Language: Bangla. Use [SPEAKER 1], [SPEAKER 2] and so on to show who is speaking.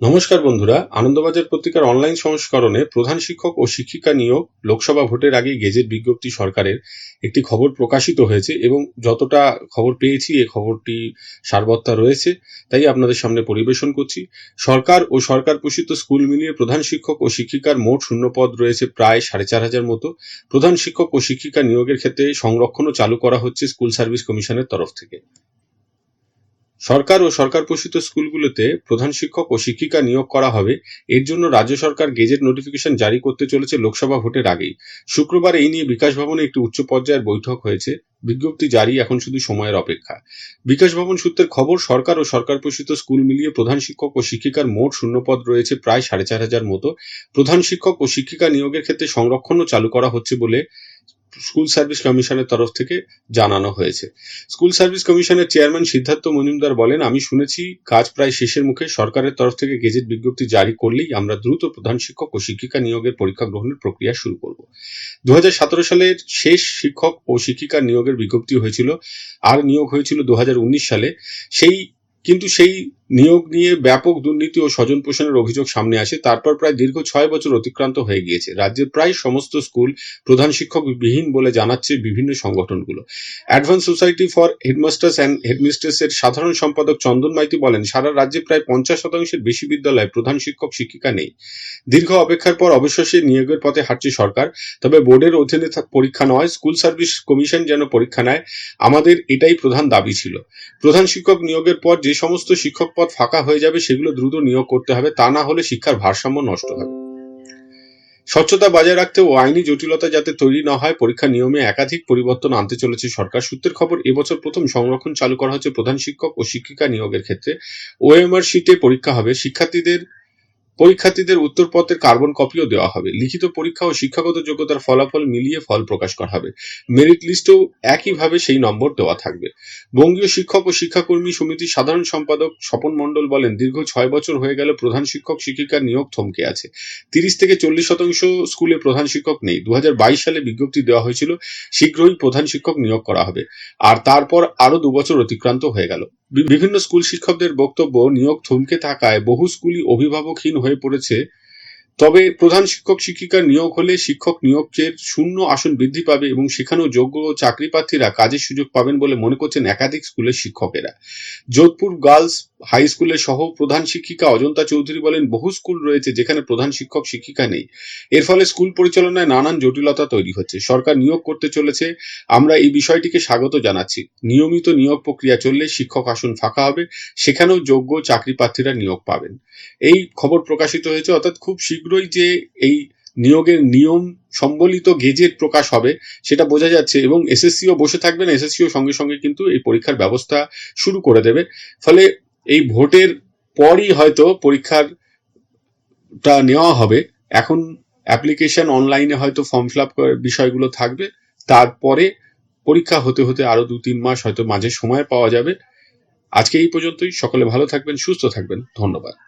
[SPEAKER 1] নমস্কার বন্ধুরা। আনন্দবাজার পত্রিকার অনলাইন সংস্করণে প্রধান শিক্ষক ও শিক্ষিকা নিয়োগ লোকসভা ভোটের আগে গেজেট বিজ্ঞপ্তি সরকারের একটি খবর প্রকাশিত হয়েছে এবং যতটা খবর পেয়েছি এই খবরটি সারবত্তা রয়েছে, তাই আপনাদের সামনে পরিবেশন করছি। সরকার ও সরকার পোষিত স্কুল মিলিয়ে প্রধান শিক্ষক ও শিক্ষিকার মোট শূন্যপদ রয়েছে প্রায় সাড়ে চার হাজার মতো। প্রধান শিক্ষক ও শিক্ষিকা নিয়োগের ক্ষেত্রে সংরক্ষণও চালু করা হচ্ছে স্কুল সার্ভিস কমিশনের তরফ থেকে। সরকার ও সরকার পোষিত স্কুলগুলোতে প্রধান শিক্ষক ও শিক্ষিকা নিয়োগ করা হবে। এর জন্য রাজ্য সরকার গেজেট নোটিফিকেশন জারি করতে চলেছে লোকসভা ভোটের আগেই। শুক্রবার এই নিয়ে বিকাশ ভবনে একটি উচ্চ পর্যায়ের বৈঠক হয়েছে। বিজ্ঞপ্তি জারি, এখন শুধু সময়ের অপেক্ষা। বিকাশ ভবন সূত্রের খবর, সরকার ও সরকার পোষিত স্কুল মিলিয়ে প্রধান শিক্ষক ও শিক্ষিকার মোট শূন্যপদ রয়েছে প্রায় সাড়ে চার হাজার মতো। প্রধান শিক্ষক ও শিক্ষিকা নিয়োগের ক্ষেত্রে সংরক্ষণও চালু করা হচ্ছে বলে স্কুল সার্ভিস কমিশনের তরফ থেকে জানানো হয়েছে। স্কুল সার্ভিস কমিশনের চেয়ারম্যান সিদ্ধার্থ মজুমদার বলেন, আমি শুনেছি কাজ প্রায় শেষের মুখে। সরকারের তরফ থেকে গেজেট বিজ্ঞপ্তি জারি করলেই আমরা দ্রুত প্রধান শিক্ষক ও শিক্ষিকা নিয়োগের পরীক্ষা গ্রহণের প্রক্রিয়া শুরু করব। দু হাজার সতেরো সালের শেষ শিক্ষক ও শিক্ষিকা নিয়োগের বিজ্ঞপ্তি হয়েছিল, আর নিয়োগ হয়েছিল দু হাজার উনিশ সালে। সেই, কিন্তু সেই নিয়োগ নিয়ে ব্যাপক দুর্নীতি ও স্বজন পোষণের অভিযোগ সামনে আসে, তারপর প্রায় দীর্ঘ ছয় বছর অতিক্রান্ত হয়ে গিয়েছে। রাজ্যের প্রায় সমস্ত স্কুল প্রধান শিক্ষক বিহীন বলে জানাচ্ছে বিভিন্ন সংগঠনগুলো। Advance society for headmasters and headmistress এর সাধারণ সম্পাদক চন্দন মাইতি বলেন, সারা রাজ্যে প্রায় পঞ্চাশ শতাংশের বেশি বিদ্যালয়ে প্রধান শিক্ষক শিক্ষিকা নেই। দীর্ঘ অপেক্ষার পর অবশেষে নিয়োগের পথে হাঁটছে সরকার, তবে বোর্ডের অধীনে পরীক্ষা নয়, স্কুল সার্ভিস কমিশন যেন পরীক্ষা নেয়, আমাদের এটাই প্রধান দাবি ছিল। প্রধান শিক্ষক নিয়োগের পর যে সমস্ত শিক্ষক পদ ফাঁকা হয়ে যাবে, সেগুলো দ্রুত নিয়োগ করতে হবে, তা না হলে শিক্ষার ভারসাম্য নষ্ট হবে। স্বচ্ছতা বজায় রাখতে ও আইনি জটিলতা যাতে তৈরি না হয়, পরীক্ষা নিয়মে একাধিক পরিবর্তন আনতে চলেছে সরকার। সূত্রের খবর এবছর প্রথম সংরক্ষণ চালু করা হচ্ছে প্রধান শিক্ষক ও শিক্ষিকা নিয়োগের ক্ষেত্রে। ওএমআর শিটে পরীক্ষা হবে। শিক্ষার্থীদের পরীক্ষার্থীদের উত্তরপত্রের কার্বন কপিও দেওয়া হবে। লিখিত পরীক্ষা ও শিক্ষাগত যোগ্যতার ফলাফল মিলিয়ে ফল প্রকাশ করা হবে। মেরিট লিস্টেও একইভাবে সেই নম্বর দেওয়া থাকবে। বঙ্গীয় শিক্ষক ও শিক্ষাকর্মী সমিতির সাধারণ সম্পাদক স্বপন মণ্ডল বলেন, দীর্ঘ ছয় বছর হয়ে গেল প্রধান শিক্ষক শিক্ষিকার নিয়োগ থমকে আছে। তিরিশ থেকে চল্লিশ শতাংশ স্কুলে প্রধান শিক্ষক নেই। দু হাজার বাইশ সালে বিজ্ঞপ্তি দেওয়া হয়েছিল, শীঘ্রই প্রধান শিক্ষক নিয়োগ করা হবে। আর তারপর আরও দুবছর অতিক্রান্ত হয়ে গেল। বিভিন্ন স্কুল শিক্ষকদের বক্তব্য নিয়োগ থমকে থাকায় বহু স্কুলই অভিভাবকহীন হয়ে পড়েছে। তবে প্রধান শিক্ষক শিক্ষিকার নিয়োগ হলে শিক্ষক নিয়োগের শূন্য আসন বৃদ্ধি পাবে এবং সেখানেও যোগ্য চাকরি প্রার্থীরা কাজের সুযোগ পাবেন বলে মনে করছেন একাধিক স্কুলের শিক্ষকেরা। যোধপুর গার্লস হাই স্কুলের সহ প্রধান শিক্ষিকা অজন্তা চৌধুরী বলেন, বহু স্কুল রয়েছে যেখানে প্রধান শিক্ষক শিক্ষিকা নেই। এর ফলে স্কুল পরিচালনায় নানান জটিলতা তৈরি হচ্ছে। সরকার নিয়োগ করতে চলেছে। আমরা এই বিষয়টিকে স্বাগত জানাচ্ছি। নিয়মিত নিয়োগ প্রক্রিয়া চললে শিক্ষক আসন ফাঁকা হবে। সেখানেও যোগ্য চাকরি প্রার্থীরা নিয়োগ পাবেন। এই খবর প্রকাশিত হয়েছে অর্থাৎ খুব শীঘ্রই যে এই নিয়োগের নিয়ম সম্বলিত গেজেট প্রকাশ হবে, সেটা বোঝা যাচ্ছে এবং এসএসসিও বসে থাকবেন। এসএসসিও সঙ্গে সঙ্গে কিন্তু এই পরীক্ষার ব্যবস্থা শুরু করে দেবে। ফলে এই ভোটের পরই হয়তো পরীক্ষারটা নেওয়া হবে। এখন অ্যাপ্লিকেশন অনলাইনে হয়তো ফর্ম ফিল আপ বিষয়গুলো থাকবে। তারপরে পরীক্ষা হতে হতে আরও দু তিন মাস হয়তো মাঝে সময় পাওয়া যাবে। আজকে এই পর্যন্তই। সকলে ভালো থাকবেন, সুস্থ থাকবেন। ধন্যবাদ।